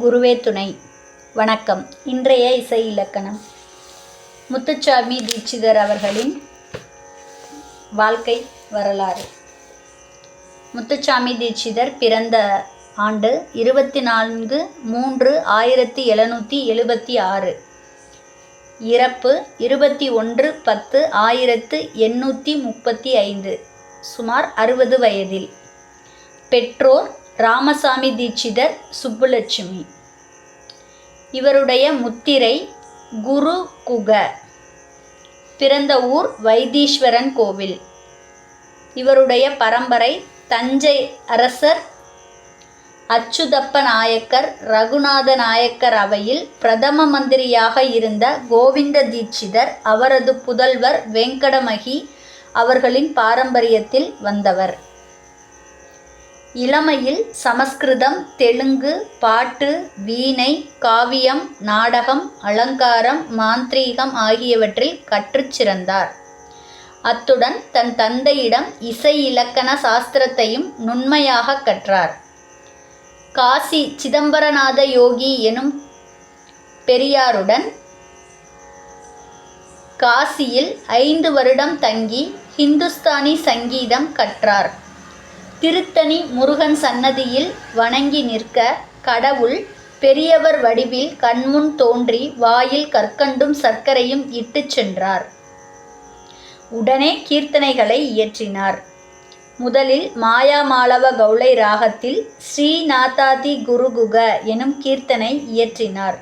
குருவே துணை. வணக்கம். இன்றைய இசை இலக்கணம். முத்துச்சாமி தீட்சிதர் அவர்களின் வாழ்க்கை வரலாறு. முத்துச்சாமி தீட்சிதர் பிறந்த ஆண்டு இருபத்தி நான்கு மூன்று ஆயிரத்தி எழுநூற்றி எழுபத்தி ஆறு. இறப்பு இருபத்தி ஒன்று பத்து ஆயிரத்து எண்ணூற்றி முப்பத்தி ஐந்து சுமார் அறுபது வயதில். பெற்றோர் ராமசாமி தீட்சிதர் சுப்புலட்சுமி. இவருடைய முத்திரை குரு குக பிறந்த ஊர் வைத்தீஸ்வரன் கோவில். இவருடைய பரம்பரை தஞ்சை அரசர் அச்சுதப்ப நாயக்கர் ரகுநாத நாயக்கர் அவையில் பிரதம மந்திரியாக இருந்த கோவிந்த தீட்சிதர் அவரது புதல்வர் வெங்கடமகி அவர்களின் பாரம்பரியத்தில் வந்தவர். இளமையில் சமஸ்கிருதம் தெலுங்கு பாட்டு வீணை காவியம் நாடகம் அலங்காரம் மாந்திரீகம் ஆகியவற்றில் கற்றுச் சிறந்தார். அத்துடன் தன் தந்தையிடம் இசை இலக்கண சாஸ்திரத்தையும் நுண்மையாக கற்றார். காசி சிதம்பரநாத யோகி எனும் பெரியாருடன் காசியில் ஐந்து வருடம் தங்கி ஹிந்துஸ்தானி சங்கீதம் கற்றார். திருத்தணி முருகன் சன்னதியில் வணங்கி நிற்க கடவுள் பெரியவர் வடிவில் கண்முன் தோன்றி வாயில் கற்கண்டும் சர்க்கரையும் இட்டுச் சென்றார். உடனே கீர்த்தனைகளை இயற்றினார். முதலில் மாயாமாளவ கௌளை ராகத்தில் ஸ்ரீநாதாதி குருகுக எனும் கீர்த்தனை இயற்றினார்.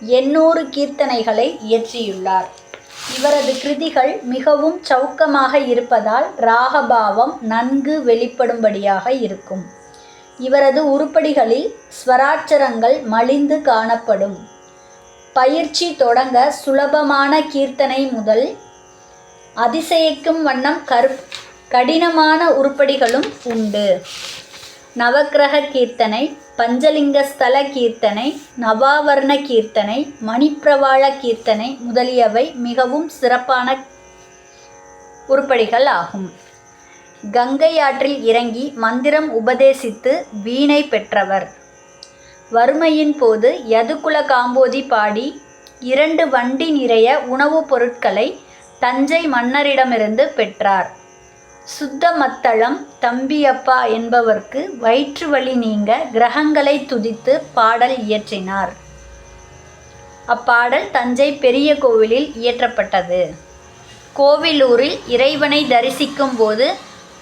எண்ணூறு கீர்த்தனைகளை இயற்றியுள்ளார். இவரது கிருதிகள் மிகவும் சௌக்கமாக இருப்பதால் ராகபாவம் நன்கு வெளிப்படும்படியாக இருக்கும். இவரது உருப்படிகளில் ஸ்வராட்சரங்கள் மலிந்து காணப்படும். பயிற்சி தொடங்க சுலபமான கீர்த்தனை முதல் அதிசயிக்கும் வண்ணம் கரு கடினமான உருப்படிகளும் உண்டு. நவக்கிரக கீர்த்தனை பஞ்சலிங்கஸ்தல கீர்த்தனை நவாவர்ண கீர்த்தனை மணிப்பிரவாள கீர்த்தனை முதலியவை மிகவும் சிறப்பான உருப்படிகள் ஆகும். கங்கை ஆற்றில் இறங்கி மந்திரம் உபதேசித்து வீணை பெற்றவர். வறுமையின் போது யதுகுல காம்போதி பாடி இரண்டு வண்டி நிறைய உணவுப் பொருட்களை தஞ்சை மன்னரிடமிருந்து பெற்றார். சுத்தமத்தளம் தம்பியப்பா என்பவர்க்கு வயிற்று வலி நீங்க கிரகங்களை துதித்து பாடல் இயற்றினார். அப்பாடல் தஞ்சை பெரிய கோவிலில் இயற்றப்பட்டது. கோவிலூரில் இறைவனை தரிசிக்கும் போது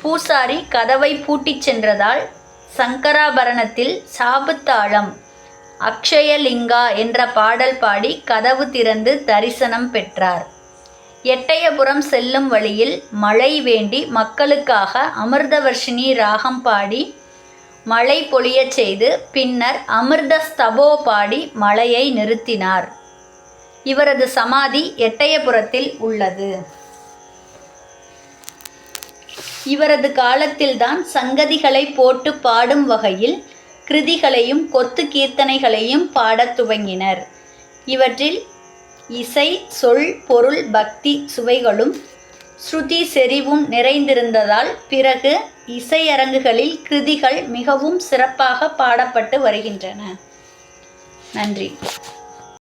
பூசாரி கதவை பூட்டிச் சென்றதால் சங்கராபரணத்தில் சாபுத்தாளம் அக்ஷயலிங்கா என்ற பாடல் பாடி கதவு திறந்து தரிசனம் பெற்றார். எட்டயபுரம் செல்லும் வழியில் மழை வேண்டி மக்களுக்காக அமிர்தவர்ஷினி ராகம் பாடி மழை பொழியச் செய்து பின்னர் அமிர்த ஸ்தபோ பாடி மழையை நிறுத்தினார். இவரது சமாதி எட்டயபுரத்தில் உள்ளது. இவரது காலத்தில்தான் சங்கதிகளை போட்டு பாடும் வகையில் கிருதிகளையும் கொத்து கீர்த்தனைகளையும் பாடத் துவங்கினர். இவற்றில் இசை சொல் பொருள் பக்தி சுவைகளும் ஸ்ருதி செறிவும் நிறைந்திருந்ததால் பிறகு இசையரங்குகளில் கிருதிகள் மிகவும் சிறப்பாக பாடப்பட்டு வருகின்றன. நன்றி.